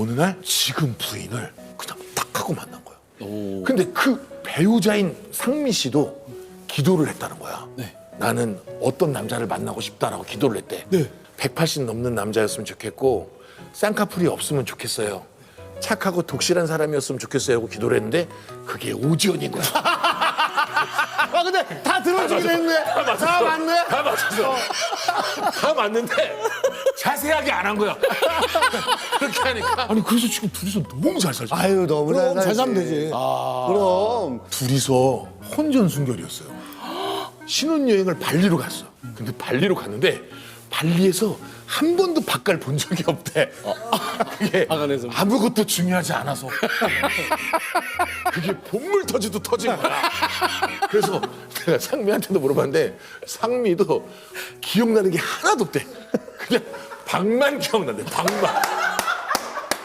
어느 날 지금 부인을 그냥 딱 하고 만난 거야. 근데 그 배우자인 상미 씨도 기도를 했다는 거야. 네. 나는 어떤 남자를 만나고 싶다라고 기도를 했대. 네. 180 넘는 남자였으면 좋겠고 쌍꺼풀이 없으면 좋겠어요. 착하고 독실한 사람이었으면 좋겠어요 하고 기도를 했는데 그게 오지연인 거야. 아 근데 다 했네. 다 맞네. 다 맞았어. 다 맞는데 자세하게 안 한 거야. 그렇게 하니까. 아니 그래서 지금 둘이서 너무 잘 살죠. 아유 너무 잘 그럼 잘. 살면 되지. 그럼 둘이서 혼전 순결이었어요. 신혼여행을 발리로 갔어. 근데 발리로 갔는데 발리에서 한 번도 바깥 본 적이 없대. 그게 방 안에서. 아무것도 중요하지 않아서. 그게 본물 터지도 터진 거야. 그래서 내가 상미한테도 물어봤는데 상미도 기억나는 게 하나도 없대. 그냥 방만 기억난대. 방만.